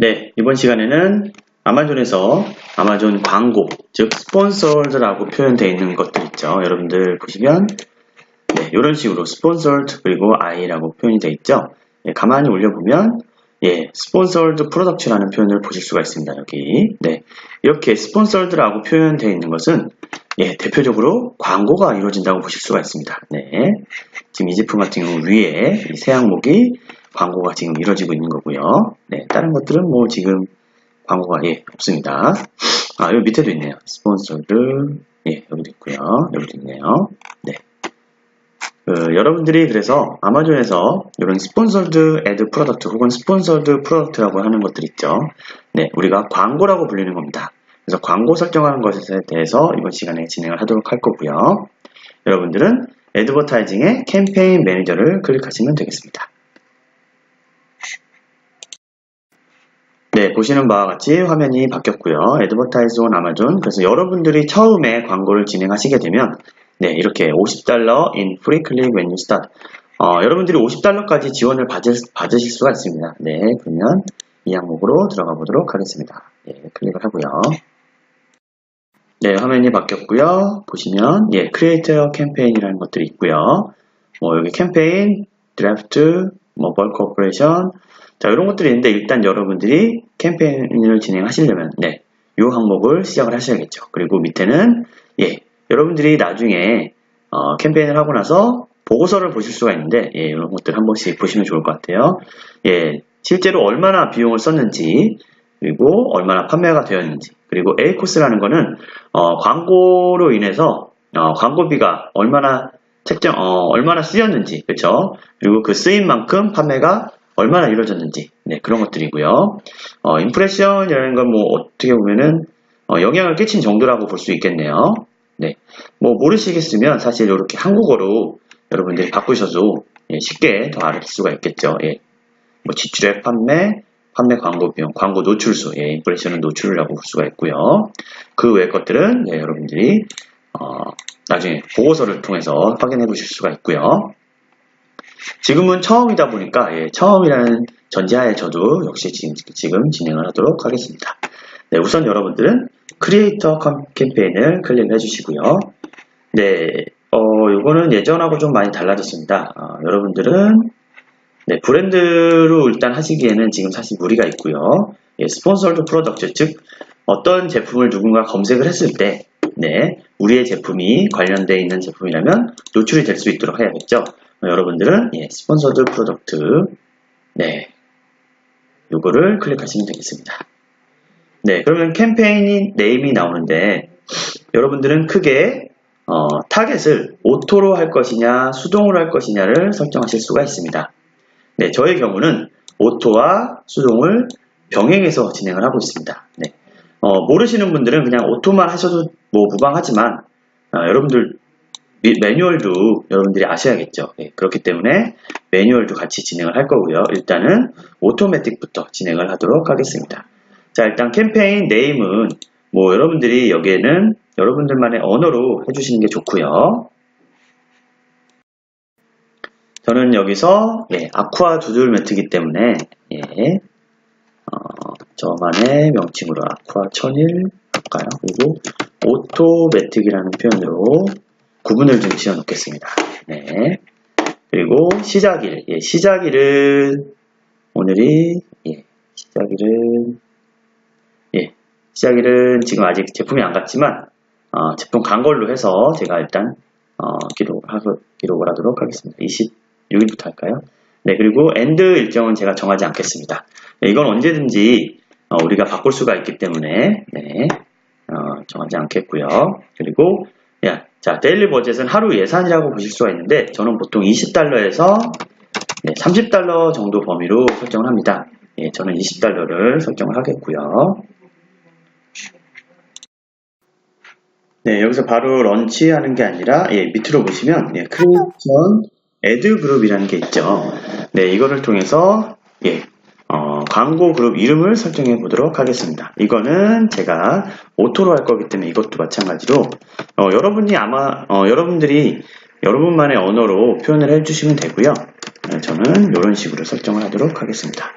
네, 이번 시간에는 아마존에서 아마존 광고, 즉 스폰서드라고 표현되어 있는 것들 있죠. 여러분들 보시면 네, 이런 식으로 스폰서드 그리고 I라고 표현이 되어 있죠. 네, 가만히 올려보면 예, 스폰서드 프로덕트라는 표현을 보실 수가 있습니다. 여기 네, 이렇게 스폰서드라고 표현되어 있는 것은 예, 대표적으로 광고가 이루어진다고 보실 수가 있습니다. 네, 지금 이 제품 같은 경우 위에 이새 항목이 광고가 지금 이루어지고 있는 거고요. 네, 다른 것들은 뭐 지금 광고가 예, 없습니다. 아, 여기 밑에도 있네요. 스폰서드 예, 여기도 있고요. 여기도 있네요. 네. 그, 여러분들이 그래서 아마존에서 이런 스폰서드 애드 프로덕트 혹은 스폰서드 프로덕트라고 하는 것들 있죠. 네, 우리가 광고라고 불리는 겁니다. 그래서 광고 설정하는 것에 대해서 이번 시간에 진행을 하도록 할 거고요. 여러분들은 애드버타이징의 캠페인 매니저를 클릭하시면 되겠습니다. 네, 보시는 바와 같이 화면이 바뀌었고요. 애드버타이즈 온 아마존. 그래서 여러분들이 처음에 광고를 진행하시게 되면 네, 이렇게 50달러 in free click when you start. 어, 여러분들이 50달러까지 지원을 받을, 받으실 수가 있습니다. 네, 그러면 이 항목으로 들어가 보도록 하겠습니다. 네, 클릭을 하고요. 네, 화면이 바뀌었고요. 보시면 예, 크리에이터 캠페인이라는 것들이 있고요. 뭐 여기 캠페인, 드래프트, 뭐 벌크 오퍼레이션, 자, 이런 것들이 있는데 일단 여러분들이 캠페인을 진행하시려면 네, 이 항목을 시작을 하셔야겠죠. 그리고 밑에는 예, 여러분들이 나중에 어, 캠페인을 하고 나서 보고서를 보실 수가 있는데 예, 이런 것들 한 번씩 보시면 좋을 것 같아요. 예, 실제로 얼마나 비용을 썼는지 그리고 얼마나 판매가 되었는지 그리고 A 코스라는 거는 어, 광고로 인해서 어, 광고비가 얼마나 책정 어, 얼마나 쓰였는지 그렇죠. 그리고 그 쓰인 만큼 판매가 얼마나 이루어졌는지 네, 그런 것들이고요. 어, 인프레션이라는 건 뭐 어떻게 보면은 어, 영향을 끼친 정도라고 볼 수 있겠네요. 네, 뭐 모르시겠으면 사실 이렇게 한국어로 여러분들이 바꾸셔도 예, 쉽게 더 알을 수가 있겠죠. 예. 뭐 지출액 판매, 판매 광고 비용, 광고 노출수, 예, 인프레션은 노출이라고 볼 수가 있고요. 그 외의 것들은 예, 여러분들이 어, 나중에 보고서를 통해서 확인해 보실 수가 있고요. 지금은 처음이다 보니까 예, 처음이라는 전제하에 저도 역시 지금, 지금 진행을 하도록 하겠습니다. 네, 우선 여러분들은 크리에이터 캠페인을 클릭해 주시고요. 네, 어, 요거는 예전하고 좀 많이 달라졌습니다. 어, 여러분들은 네, 브랜드로 일단 하시기에는 지금 사실 무리가 있고요. 예, 스폰서드 프로덕트, 즉 어떤 제품을 누군가 검색을 했을 때 네, 우리의 제품이 관련되어 있는 제품이라면 노출이 될 수 있도록 해야겠죠. 여러분들은 예, 스폰서드 프로덕트 네 요거를 클릭하시면 되겠습니다. 네 그러면 캠페인 네임이 나오는데 여러분들은 크게 어, 타겟을 오토로 할 것이냐 수동으로 할 것이냐를 설정하실 수가 있습니다. 네 저의 경우는 오토와 수동을 병행해서 진행을 하고 있습니다. 네. 어, 모르시는 분들은 그냥 오토만 하셔도 뭐 무방하지만 어, 여러분들 매뉴얼도 여러분들이 아셔야겠죠. 네, 그렇기 때문에 매뉴얼도 같이 진행을 할 거고요. 일단은 오토매틱부터 진행을 하도록 하겠습니다. 자, 일단 캠페인 네임은 뭐 여러분들이 여기에는 여러분들만의 언어로 해주시는 게 좋고요. 저는 여기서 예, 아쿠아 두들 매트이기 때문에 예, 어, 저만의 명칭으로 아쿠아 천일 할까요? 그리고 오토매틱이라는 표현으로 구분을 좀 지어 놓겠습니다. 네. 그리고 시작일. 예, 시작일은 오늘이 예, 시작일은 예, 시작일은 지금 아직 제품이 안 갔지만 어, 제품 간 걸로 해서 제가 일단 어, 기록, 기록을 하도록 하겠습니다. 26일부터 할까요? 네, 그리고 엔드 일정은 제가 정하지 않겠습니다. 네, 이건 언제든지 어, 우리가 바꿀 수가 있기 때문에 네, 어, 정하지 않겠고요. 그리고 야, 자, 데일리 버젯은 하루 예산이라고 보실 수가 있는데 저는 보통 20달러에서 네, 30달러 정도 범위로 설정을 합니다. 예, 저는 20달러를 설정을 하겠고요. 네, 여기서 바로 런치 하는 게 아니라 예, 밑으로 보시면 예, 크리에이션 애드 그룹이라는 게 있죠. 네, 이거를 통해서 예, 광고 그룹 이름을 설정해 보도록 하겠습니다. 이거는 제가 오토로 할 거기 때문에 이것도 마찬가지로 어, 여러분이 아마 어, 여러분들이 여러분만의 언어로 표현을 해주시면 되고요. 네, 저는 이런 식으로 설정을 하도록 하겠습니다.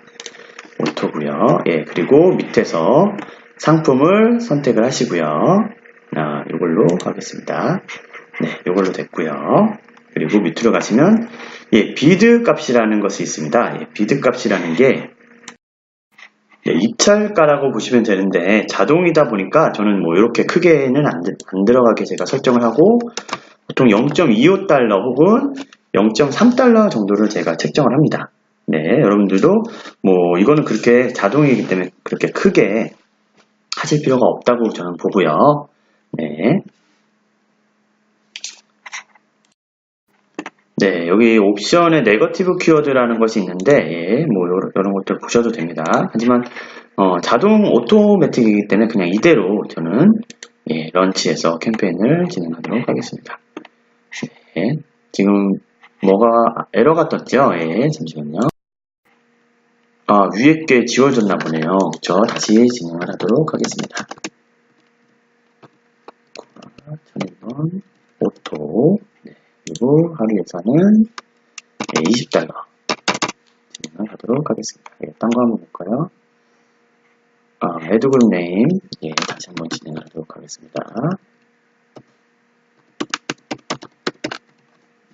오토 오토고요. 예, 그리고 밑에서 상품을 선택을 하시고요. 아, 이걸로 가겠습니다. 네, 이걸로 됐고요. 그리고 밑으로 가시면 예, 비드 값이라는 것이 있습니다. 예, 비드 값이라는 게 예, 입찰가라고 보시면 되는데 자동이다 보니까 저는 뭐 이렇게 크게는 안, 들- 안 들어가게 제가 설정을 하고 보통 0.25달러 혹은 0.3달러 정도를 제가 책정을 합니다. 네, 여러분들도 뭐 이거는 그렇게 자동이기 때문에 그렇게 크게 하실 필요가 없다고 저는 보고요. 네. 네, 여기 옵션에 네거티브 키워드라는 것이 있는데, 예, 뭐, 이런 것들 보셔도 됩니다. 하지만, 어, 자동 오토매틱이기 때문에 그냥 이대로 저는, 예, 런치에서 캠페인을 진행하도록 하겠습니다. 네, 지금, 뭐가, 에러가 떴죠? 예, 잠시만요. 아, 위에 게 지워졌나 보네요. 저 다시 진행을 하도록 하겠습니다. 1000원, 오토, 네, 그리고 하루 예산은 20달러 진행을 하도록 하겠습니다. 예, 딴거 한번 볼까요? 아, 에드그룹 네임, 예, 다시 한번 진행하도록 하겠습니다.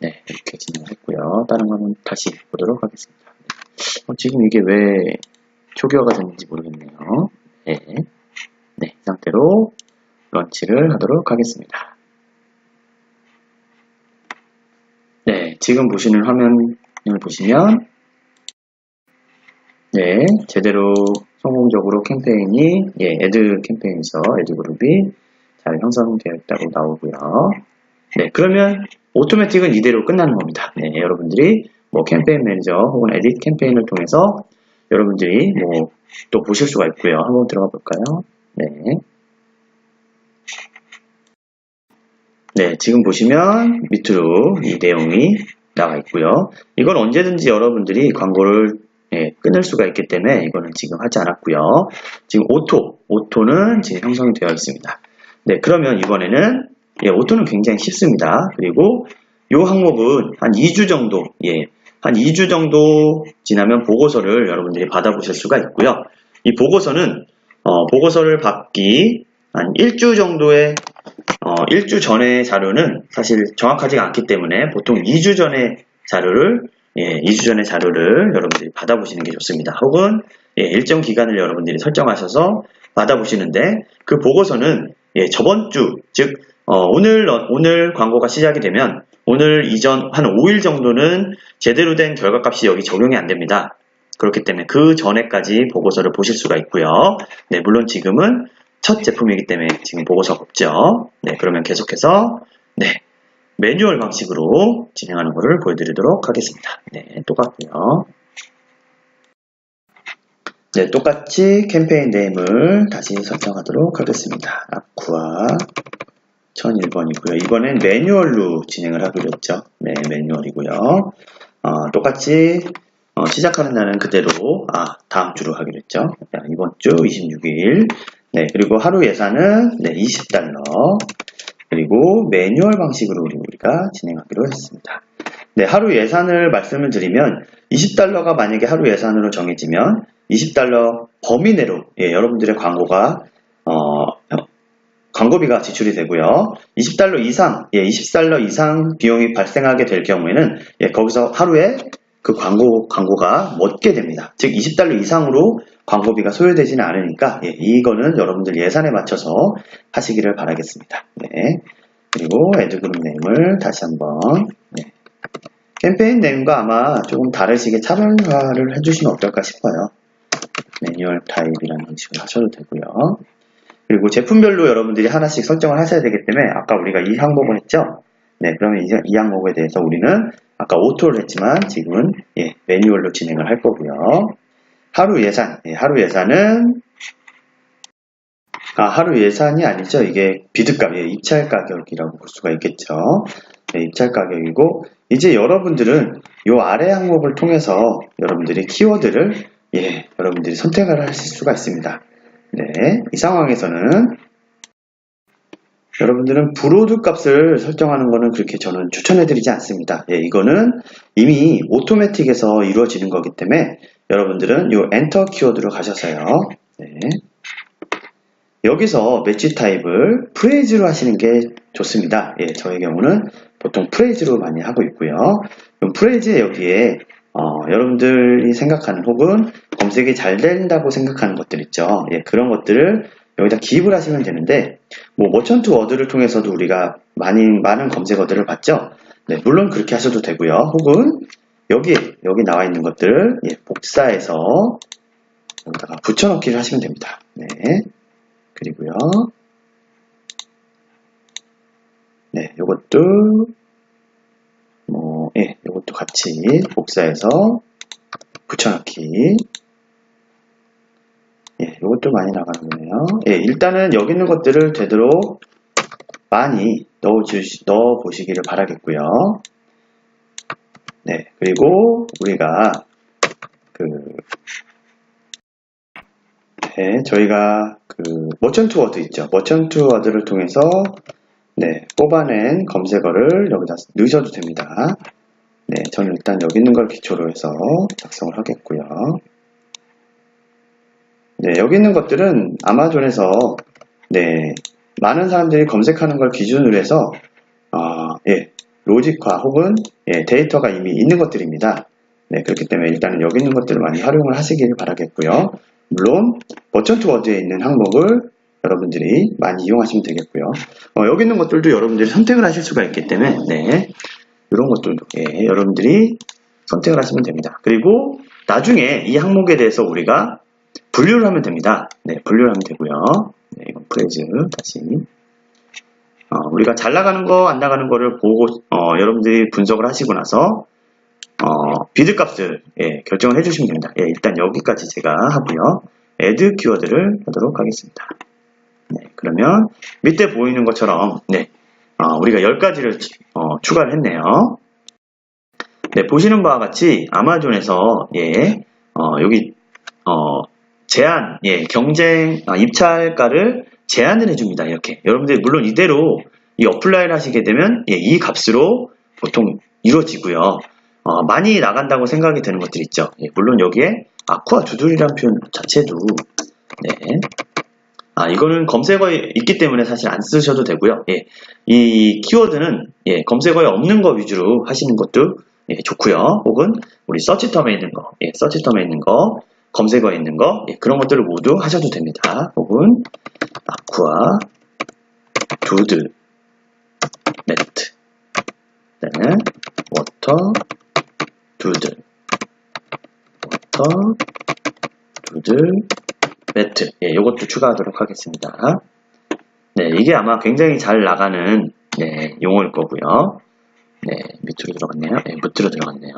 네, 이렇게 진행을 했고요. 다른 거는 다시 보도록 하겠습니다. 어, 지금 이게 왜 초기화가 됐는지 모르겠네요. 네, 네, 이 상태로 런치를 하도록 하겠습니다. 네, 지금 보시는 화면을 보시면 네, 제대로 성공적으로 캠페인이 예, 애드 캠페인에서 애드 그룹이 잘 형성되어 있다고 나오고요. 네, 그러면 오토매틱은 이대로 끝나는 겁니다. 네, 여러분들이 뭐 캠페인 매니저 혹은 에딧 캠페인을 통해서 여러분들이 뭐 또 보실 수가 있고요. 한번 들어가 볼까요? 네. 네, 지금 보시면 밑으로 이 내용이 나와 있고요. 이건 언제든지 여러분들이 광고를 예, 끊을 수가 있기 때문에 이거는 지금 하지 않았고요. 지금 오토, 오토는 지금 형성이 되어 있습니다. 네, 그러면 이번에는 예, 오토는 굉장히 쉽습니다. 그리고 이 항목은 한 2주 정도, 예, 한 2주 정도 지나면 보고서를 여러분들이 받아보실 수가 있고요. 이 보고서는 어, 보고서를 받기 한 1주 정도의 어, 1주 전의 자료는 사실 정확하지가 않기 때문에 보통 2주 전의 자료를 예, 2주 전의 자료를 여러분들이 받아보시는 게 좋습니다. 혹은 예, 일정 기간을 여러분들이 설정하셔서 받아보시는데 그 보고서는 예, 저번 주, 즉 어, 오늘 오늘 광고가 시작이 되면 오늘 이전 한 5일 정도는 제대로 된 결과값이 여기 적용이 안 됩니다. 그렇기 때문에 그 전에까지 보고서를 보실 수가 있고요. 네, 물론 지금은 첫 제품이기 때문에 지금 보고서가 없죠. 네, 그러면 계속해서 네, 매뉴얼 방식으로 진행하는 것을 보여드리도록 하겠습니다. 네, 똑같고요. 네, 똑같이 캠페인 네임을 다시 설정하도록 하겠습니다. 아쿠아 1001번이고요. 이번엔 매뉴얼로 진행을 하기로 했죠. 네, 매뉴얼이고요. 어, 똑같이 어, 시작하는 날은 그대로 아 다음 주로 하기로 했죠. 자, 이번 주 26일 네, 그리고 하루 예산은 네, 20달러. 그리고 매뉴얼 방식으로 우리- 우리가 진행하기로 했습니다. 네, 하루 예산을 말씀을 드리면 20달러가 만약에 하루 예산으로 정해지면 20달러 범위 내로 예, 여러분들의 광고가 어, 광고비가 지출이 되고요. 20달러 이상, 예, 20달러 이상 비용이 발생하게 될 경우에는 예, 거기서 하루에 그 광고 광고가 먹게 됩니다. 즉 20달러 이상으로 광고비가 소요되지는 않으니까 예, 이거는 여러분들 예산에 맞춰서 하시기를 바라겠습니다. 네. 그리고 애드그룹 네임을 다시 한번 네. 캠페인 네임과 아마 조금 다르시게 차별화를 해주시면 어떨까 싶어요. 매뉴얼 타입이라는 방식으로 하셔도 되고요. 그리고 제품별로 여러분들이 하나씩 설정을 하셔야 되기 때문에 아까 우리가 이 항목을 했죠. 네, 그러면 이제 이 항목에 대해서 우리는 아까 오토를 했지만 지금은 예, 매뉴얼로 진행을 할 거고요. 하루 예산, 예, 하루 예산은 아, 하루 예산이 아니죠. 이게 비드값, 예, 입찰 가격이라고 볼 수가 있겠죠. 네, 입찰 가격이고 이제 여러분들은 이 아래 항목을 통해서 여러분들이 키워드를 예, 여러분들이 선택을 하실 수가 있습니다. 네, 이 상황에서는 여러분들은 브로드 값을 설정하는 거는 그렇게 저는 추천해 드리지 않습니다. 예, 이거는 이미 오토매틱에서 이루어지는 거기 때문에 여러분들은 이 엔터 키워드로 가셔서요. 네. 여기서 매치 타입을 프레이즈로 하시는 게 좋습니다. 예, 저의 경우는 보통 프레이즈로 많이 하고 있고요. 그럼 프레이즈에 여기에 어, 여러분들이 생각하는 혹은 검색이 잘 된다고 생각하는 것들 있죠. 예, 그런 것들을 여기다 기입을 하시면 되는데 뭐 머천트 워드를 통해서도 우리가 많이 많은 검색어들을 봤죠. 네, 물론 그렇게 하셔도 되고요. 혹은 여기 여기 나와 있는 것들을 예, 복사해서 여기다가 붙여넣기를 하시면 됩니다. 네. 그리고요. 네, 요것도 뭐, 예, 요것도 같이 복사해서 붙여넣기. 예, 요것도 많이 나가는 거네요. 예, 일단은 여기 있는 것들을 되도록 많이 넣어주시, 넣어보시기를 바라겠고요. 네, 그리고 우리가 그, 네, 저희가 그 머천트 워드 있죠. 머천트 워드를 통해서 네, 뽑아낸 검색어를 여기다 넣으셔도 됩니다. 네, 저는 일단 여기 있는 걸 기초로 해서 작성을 하겠고요. 네, 여기 있는 것들은 아마존에서 네, 많은 사람들이 검색하는 걸 기준으로 해서 어, 예, 로직화 혹은 예, 데이터가 이미 있는 것들입니다. 네, 그렇기 때문에 일단은 여기 있는 것들을 많이 활용을 하시길 바라겠고요. 물론 버천트 워드에 있는 항목을 여러분들이 많이 이용하시면 되겠고요. 어, 여기 있는 것들도 여러분들이 선택을 하실 수가 있기 때문에 네, 이런 것들도 예, 여러분들이 선택을 하시면 됩니다. 그리고 나중에 이 항목에 대해서 우리가 분류를 하면 됩니다. 네, 분류를 하면 되고요. 네, 이건 프레즈 다시 어, 우리가 잘 나가는 거, 안 나가는 거를 보고 어, 여러분들이 분석을 하시고 나서 어, 비드 값을 예, 결정을 해주시면 됩니다. 예, 일단 여기까지 제가 하고요. add 키워드를 하도록 하겠습니다. 네, 그러면 밑에 보이는 것처럼 네, 어, 우리가 10가지를 어, 추가를 했네요. 네, 보시는 바와 같이 아마존에서 예, 어, 여기 어, 제한, 예, 경쟁 아, 입찰가를 제한을 해줍니다. 이렇게 여러분들 물론 이대로 이 어플라이를 하시게 되면 예, 이 값으로 보통 이루어지고요. 어, 많이 나간다고 생각이 드는 것들 있죠. 예, 물론 여기에 아쿠아 두들이라는 표현 자체도 네. 아, 이거는 검색어에 있기 때문에 사실 안 쓰셔도 되고요. 예, 이 키워드는 예, 검색어에 없는 거 위주로 하시는 것도 예, 좋고요. 혹은 우리 서치텀에 있는 거, 예, 서치텀에 있는 거, 검색어에 있는 거, 예, 그런 것들을 모두 하셔도 됩니다. 혹은 아쿠아, 두드, 매트, 그다음에 워터, 두드, 워터, 두드, 매트. 예, 요것도 추가하도록 하겠습니다. 네, 이게 아마 굉장히 잘 나가는 네, 용어일 거고요. 네, 밑으로 들어갔네요. 네, 밑으로 들어갔네요.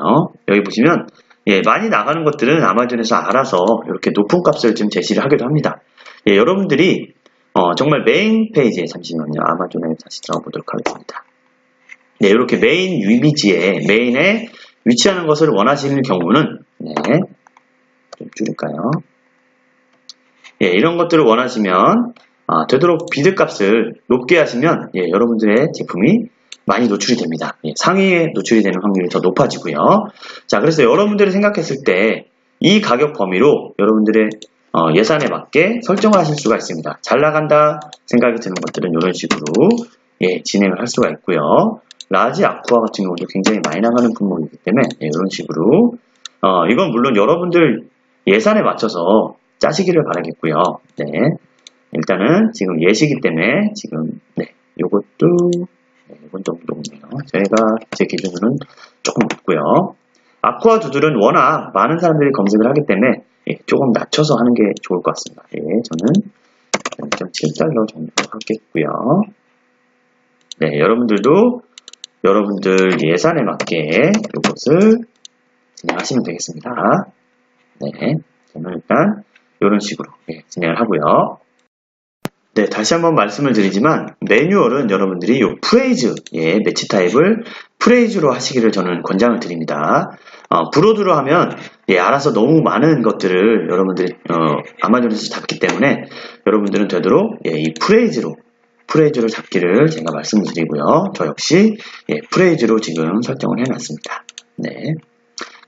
여기 보시면 예, 많이 나가는 것들은 아마존에서 알아서 이렇게 높은 값을 좀 제시를 하기도 합니다. 예, 여러분들이 어, 정말 메인 페이지에 잠시만요. 아마존에 다시 들어가 보도록 하겠습니다. 네, 이렇게 메인 이미지에 메인에 위치하는 것을 원하시는 경우는 네, 좀 줄일까요? 예, 이런 것들을 원하시면 아, 되도록 비드 값을 높게 하시면 예, 여러분들의 제품이 많이 노출이 됩니다. 예, 상위에 노출이 되는 확률이 더 높아지고요. 자, 그래서 여러분들이 생각했을 때 이 가격 범위로 여러분들의 어, 예산에 맞게 설정을 하실 수가 있습니다. 잘 나간다 생각이 드는 것들은 이런 식으로 예, 진행을 할 수가 있고요. 라지 아쿠아 같은 경우도 굉장히 많이 나가는 품목이기 때문에 예, 이런 식으로 어, 이건 물론 여러분들 예산에 맞춰서 짜시기를 바라겠고요. 네. 일단은 지금 예시기 때문에 지금 네, 요것도 네, 이건 좀 높네요. 저희가 제 기준으로는 조금 높고요. 아쿠아 두들은 워낙 많은 사람들이 검색을 하기 때문에 예, 조금 낮춰서 하는 게 좋을 것 같습니다. 예, 저는 0.7달러 정도 하겠고요. 네, 여러분들도 여러분들 예산에 맞게 이것을 진행하시면 되겠습니다. 네, 저는 일단 이런 식으로 예, 진행을 하고요. 네, 다시 한번 말씀을 드리지만 매뉴얼은 여러분들이 이 프레이즈, 예, 매치 타입을 프레이즈로 하시기를 저는 권장을 드립니다. 어, 브로드로 하면 예, 알아서 너무 많은 것들을 여러분들이 어, 아마존에서 잡기 때문에 여러분들은 되도록 예, 이 프레이즈로 프레이즈로 잡기를 제가 말씀을 드리고요. 저 역시 예, 프레이즈로 지금 설정을 해놨습니다. 네.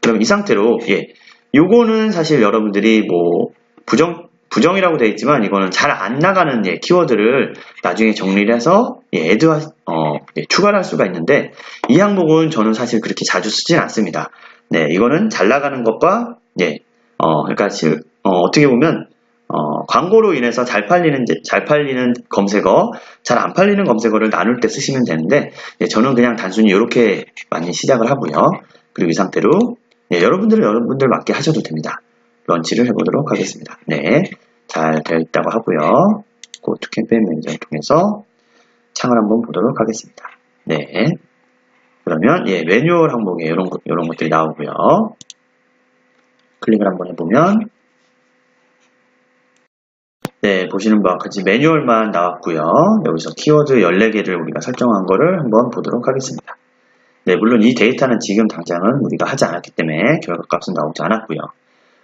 그럼 이 상태로 예, 요거는 사실 여러분들이 뭐 부정 부정이라고 되어 있지만 이거는 잘 안 나가는 예, 키워드를 나중에 정리를 해서 예, 애드화 어, 예, 추가를 할 수가 있는데 이 항목은 저는 사실 그렇게 자주 쓰진 않습니다. 네, 이거는 잘 나가는 것과 예, 어, 그러니까 즉, 어, 어떻게 보면 어, 광고로 인해서 잘 팔리는 제- 잘 팔리는 검색어, 잘 안 팔리는 검색어를 나눌 때 쓰시면 되는데 예, 저는 그냥 단순히 이렇게 많이 시작을 하고요. 그리고 이 상태로 예, 여러분들은 여러분들 맞게 하셔도 됩니다. 런치를 해보도록 하겠습니다. 네, 잘 되어 있다고 하고요. 고투 캠페인 매니저를 통해서 창을 한번 보도록 하겠습니다. 네, 그러면 예, 매뉴얼 항목에 이런 것 이런 것들이 나오고요. 클릭을 한번 해보면 네, 보시는 바와 같이 매뉴얼만 나왔고요. 여기서 키워드 14개를 우리가 설정한 거를 한번 보도록 하겠습니다. 네, 물론 이 데이터는 지금 당장은 우리가 하지 않았기 때문에 결과값은 나오지 않았고요.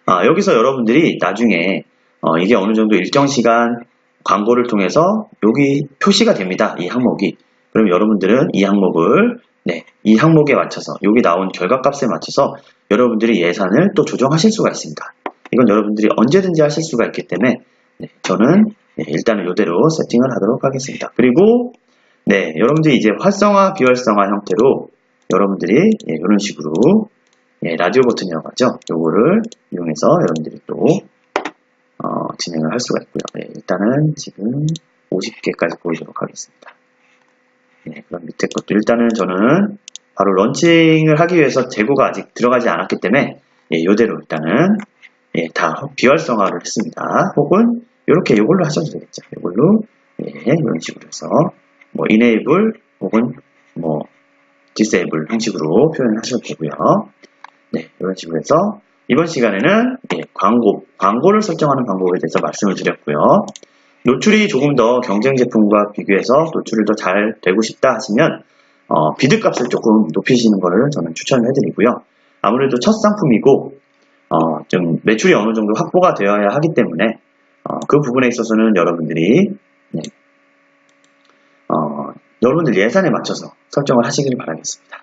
아, 여기서 여러분들이 나중에 어, 이게 어느 정도 일정 시간 광고를 통해서 여기 표시가 됩니다. 이 항목이. 그럼 여러분들은 이 항목을 네, 이 항목에 맞춰서 여기 나온 결과값에 맞춰서 여러분들이 예산을 또 조정하실 수가 있습니다. 이건 여러분들이 언제든지 하실 수가 있기 때문에 네, 저는 네, 일단은 이대로 세팅을 하도록 하겠습니다. 그리고 네, 여러분들이 이제 활성화, 비활성화 형태로 여러분들이 예, 이런 식으로 예, 라디오 버튼이라고 하죠. 요거를 이용해서 여러분들이 또 어, 진행을 할 수가 있고요. 네, 일단은 지금 50개까지 보이도록 하겠습니다. 네, 그럼 밑에 것도 일단은 저는 바로 런칭을 하기 위해서 재고가 아직 들어가지 않았기 때문에 예, 이대로 일단은 예, 다 비활성화를 했습니다. 혹은 이렇게 이걸로 하셔도 되겠죠. 이걸로 예, 이런 식으로 해서 뭐 enable 혹은 뭐 disable 형식으로 표현하셔도 되고요. 네, 이런 식으로 해서 이번 시간에는 예, 광고, 광고를 설정하는 방법에 대해서 말씀을 드렸고요. 노출이 조금 더 경쟁 제품과 비교해서 노출을 더 잘 되고 싶다 하시면 어, 비드 값을 조금 높이시는 것을 저는 추천을 해드리고요. 아무래도 첫 상품이고 어, 좀 매출이 어느 정도 확보가 되어야 하기 때문에 어, 그 부분에 있어서는 여러분들이 네, 어, 여러분들 예산에 맞춰서 설정을 하시길 바라겠습니다.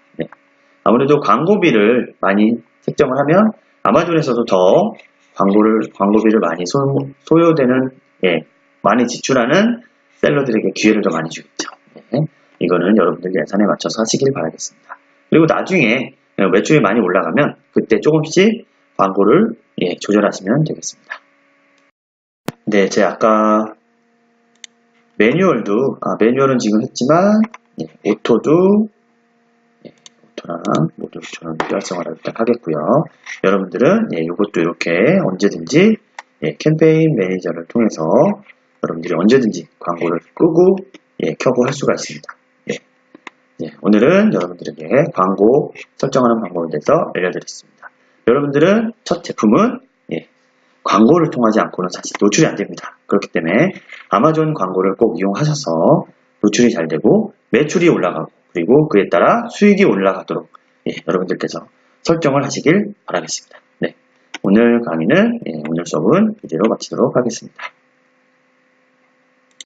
네. 아무래도 광고비를 많이 책정을 하면 아마존에서도 더 광고를 광고비를 많이 소, 소요되는 예, 많이 지출하는 셀러들에게 기회를 더 많이 주겠죠. 네. 이거는 여러분들 예산에 맞춰서 하시길 바라겠습니다. 그리고 나중에 매출이 많이 올라가면 그때 조금씩 광고를 예, 조절하시면 되겠습니다. 네, 제가 아까 매뉴얼도 아, 매뉴얼은 지금 했지만 예, 오토도 모두 저는 활성화를 일단 하겠고요. 여러분들은 예, 이것도 이렇게 언제든지 예, 캠페인 매니저를 통해서 여러분들이 언제든지 광고를 끄고 예, 켜고 할 수가 있습니다. 예, 예, 오늘은 여러분들에게 광고 설정하는 방법에 대해서 알려드렸습니다. 여러분들은 첫 제품은 예, 광고를 통하지 않고는 사실 노출이 안 됩니다. 그렇기 때문에 아마존 광고를 꼭 이용하셔서 노출이 잘 되고 매출이 올라가고 그리고 그에 따라 수익이 올라가도록 예, 여러분들께서 설정을 하시길 바라겠습니다. 네, 오늘 강의는 예, 오늘 수업은 이대로 마치도록 하겠습니다.